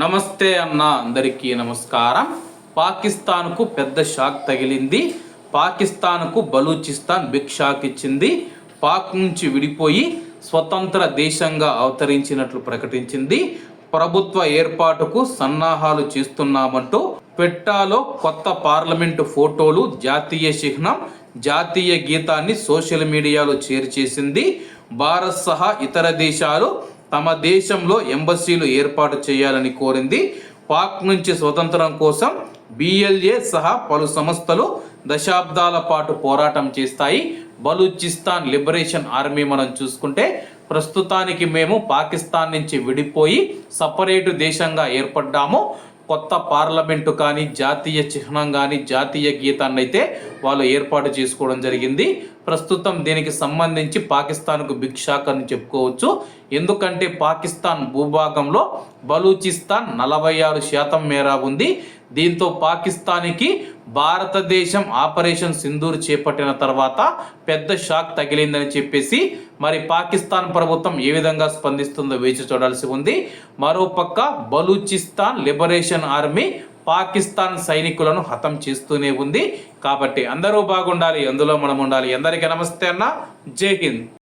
నమస్తే అన్న అందరికీ నమస్కారం. పాకిస్తాన్కు పెద్ద షాక్ తగిలింది. పాకిస్తాన్కు బలూచిస్తాన్ బిగ్ షాక్ ఇచ్చింది. పాక్ నుంచి విడిపోయి స్వతంత్ర దేశంగా అవతరించినట్లు ప్రకటించింది. ప్రభుత్వ ఏర్పాటుకు సన్నాహాలు చేస్తున్నామంటూ పెట్టాలో కొత్త పార్లమెంటు ఫోటోలు జాతీయ చిహ్నం జాతీయ గీతాన్ని సోషల్ మీడియాలో షేర్ చేసింది భారత్ సహా ఇతర దేశాలు తమ దేశంలో ఎంబసీలు ఏర్పాటు చేయాలని కోరింది. పాక్ నుంచి స్వతంత్రం కోసం బిఎల్ఏ సహా పలు సంస్థలు దశాబ్దాల పాటు పోరాటం చేస్తాయి. బలూచిస్తాన్ లిబరేషన్ ఆర్మీ మనం చూసుకుంటే ప్రస్తుతానికి మేము పాకిస్తాన్ నుంచి విడిపోయి సపరేటు దేశంగా ఏర్పడ్డాము. కొత్త పార్లమెంటు కానీ జాతీయ చిహ్నం కానీ జాతీయ గీతాన్ని అయితే వాళ్ళు ఏర్పాటు చేసుకోవడం జరిగింది. ప్రస్తుతం దీనికి సంబంధించి పాకిస్తాన్కు బిగ్ షాక్ అని చెప్పుకోవచ్చు. ఎందుకంటే పాకిస్తాన్ భూభాగంలో బలూచిస్తాన్ నలభై ఆరు శాతం మేర ఉంది. దీంతో పాకిస్తాన్కి భారతదేశం ఆపరేషన్ సింధూర్ చేపట్టిన తర్వాత పెద్ద షాక్ తగిలిందని చెప్పేసి మరి పాకిస్తాన్ ప్రభుత్వం ఏ విధంగా స్పందిస్తుందో వేచి చూడాల్సి ఉంది. మరోపక్క బలూచిస్తాన్ లిబరేషన్ ఆర్మీ పాకిస్తాన్ సైనికులను హతం చేస్తూనే ఉంది. కాబట్టి అందరూ బాగుండాలి అందులో మనం ఉండాలి. అందరికీ నమస్తే అన్న. జై హింద్.